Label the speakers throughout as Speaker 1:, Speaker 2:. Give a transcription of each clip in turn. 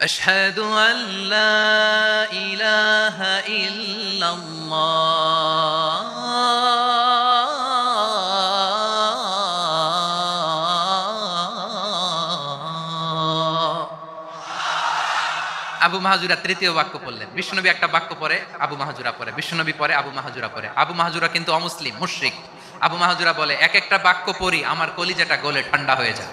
Speaker 1: أشهد أن لا إله إلا الله আবু মাহাজুরা তৃতীয় বাক্য পড়লেন বিষ্ণনবী একটা বাক্য পরে আবু মাহাজুরা পরে বিষ্ণনবী পরে আবু মাহাজুরা পরে আবু মাহাজুরা কিন্তু অমুসলিম মুশরিক আবু মাহাজুরা বলে এক একটা বাক্য পড়ি আমার কলিজাটা গলে ঠান্ডা হয়ে যায়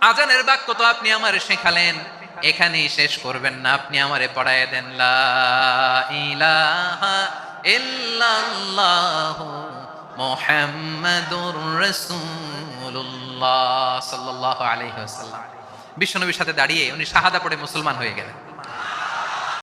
Speaker 1: আজানের বাক্য তো আপনি আমার শেখালেন। এখানেই শেষ করবেন না, আপনি আমারে পড়ায় দেন। লা ইলাহা বিশ্বনবীর সাথে দাঁড়িয়ে উনি শাহাদা পড়ে মুসলমান হয়ে গেলেন।